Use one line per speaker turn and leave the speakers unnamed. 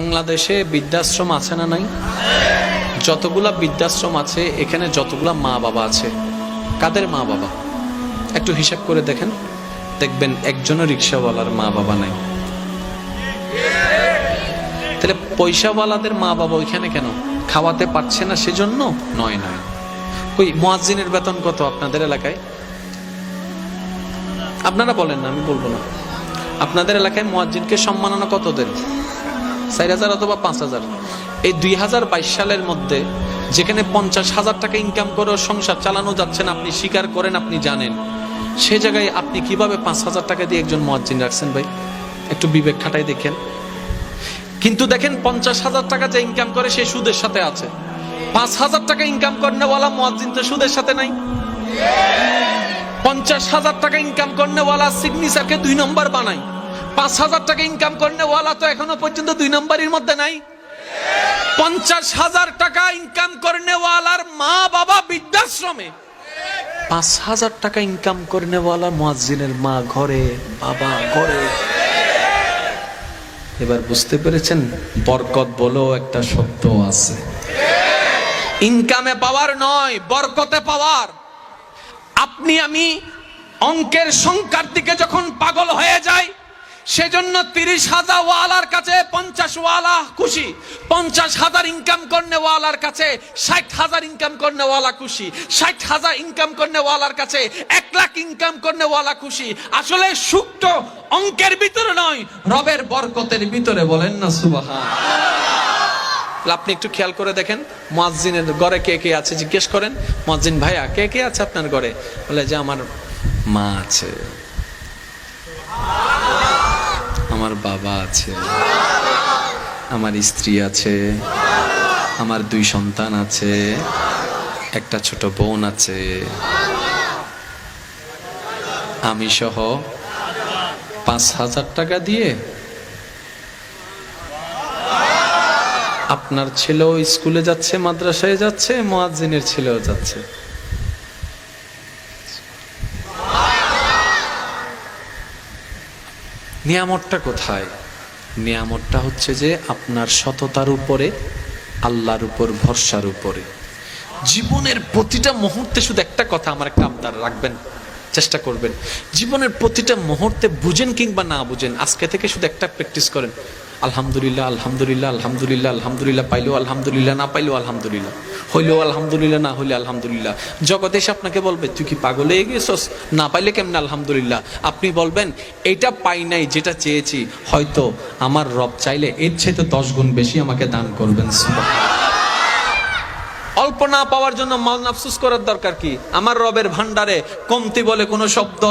বাংলাদেশে বৃদ্ধাশ্রম আছে না নাই? যতগুলা বৃদ্ধাশ্রম আছে, এখানে যতগুলা মা বাবা আছে। কাদের মা বাবা? একটু হিসাব করে দেখেন। দেখবেন একজনও রিক্সাওয়ালার মা বাবা নাই। তাহলে পয়সাওয়ালাদের মা বাবা ওইখানে কেন? খাওয়াতে পারছে না সেজন্য? নয় নয়। ওই মোয়াজ্জিনের বেতন কত আপনাদের এলাকায়? আপনারা বলেন না, আমি বলব না। আপনাদের এলাকায় মোয়াজ্জিনকে সম্মাননা কত দেন? চার হাজার অথবা পাঁচ হাজার। এই দুই হাজার বাইশ সালের মধ্যে যেখানে পঞ্চাশ হাজার টাকা ইনকাম করে সংসার চালানো যাচ্ছে না, আপনি স্বীকার করেন, আপনি জানেন। সে জায়গায় আপনি কীভাবে পাঁচ হাজার টাকা দিয়ে একজন মোয়াজ্জিন রাখছেন ভাই? একটু বিবেক খাটাই দেখেন। কিন্তু দেখেন, পঞ্চাশ হাজার টাকা যে ইনকাম করে সে সুদের সাথে আছে। পাঁচ হাজার টাকা ইনকাম করেওয়ালা মোয়াজ্জিন তো সুদের সাথে নাই। পঞ্চাশ হাজার টাকা ইনকাম করেওয়ালা সিগনেচারকে দুই নম্বর বানাই পাঁচ হাজার টাকা ইনকাম করেওয়ালা তো এখনও পর্যন্ত দুই নম্বরের মধ্যে নাই। পঞ্চাশ হাজার টাকা ইনকাম করেওয়ালার মা বাবা বৃদ্ধাশ্রমে। পাঁচ হাজার টাকা ইনকাম করেওয়ালা মুয়াজ্জিনের মা ঘরে, বাবা ঘরে। এবার বুঝতে পেরেছেন? বরকত বলেও একটা শব্দ আছে। ইনকামে পাওয়ার নয়, বরকতে পাওয়ার। আপনি, আমি অঙ্কের সংখ্যার দিকে যখন পাগল হয়ে যায় সেজন্য তিরিশ হাজার ওয়ালার কাছে পঞ্চাশ ওয়ালা খুশি। পঞ্চাশ হাজার ইনকাম করনে ওয়ালার কাছে, ষাট হাজার ইনকাম করনে ওয়ালা খুশি। ষাট হাজার ইনকাম করনে ওয়ালার কাছে, এক লাখ ইনকাম করনে ওয়ালা খুশি। আসলে সুক্ত অঙ্কের ভিতরে নয়, রবের বরকতের ভিতরে বলেন না সুবাহা আপনি একটু খেয়াল করে দেখেন, মুয়াজ্জিনের ঘরে কে কে আছে জিজ্ঞেস করেন। মুয়াজ্জিন ভাইয়া, কে কে আছে আপনার ঘরে? বলে যে আমার মা আছে। আমার বাবা আছে, আমার স্ত্রী আছে, আমার দুই সন্তান আছে, একটা ছোট বোন আছে। আমি সহ পাঁচ হাজার টাকা দিয়ে আপনার ছেলেও স্কুলে যাচ্ছে, মাদ্রাসায় যাচ্ছে, মোয়াজ্জিনের ছেলেও যাচ্ছে। নিয়ামতটা কোথায়? নিয়ামতটা হচ্ছে যে আপনার সততার উপরে, আল্লাহর উপর, ভরসার উপরে। জীবনের প্রতিটা মুহূর্তে শুধু একটা কথা আমার একটা আপনার রাখবেন, চেষ্টা করবেন। জীবনের প্রতিটা মুহূর্তে বুঝেন কিংবা না বুঝেন, আজকে থেকে শুধু একটা প্র্যাকটিস করেন। আলহামদুলিল্লাহ আলহামদুলিল্লাহ আলহামদুলিল্লাহ আলহামদুলিল্লাহ, পাইলেও আলহামদুলিল্লাহ, না পাইলেও আলহামদুলিল্লাহ, হইলেও আলহামদুলিল্লাহ, না হইলে আলহামদুলিল্লাহ। জগৎ এসে আপনাকে বলবে, তুই কি পাগলে গেছস? না পাইলে কেমন আলহামদুলিল্লাহ? আপনি বলবেন এটা পাই নাই, যেটা চেয়েছি। হয়তো আমার রব চাইলে এর চাইতে দশ গুণ বেশি আমাকে দান করবেন। অল্প না পাওয়ার জন্য মাল আফসুস করার দরকার কি? আমার রবের ভান্ডারে কমতি বলে কোনো শব্দ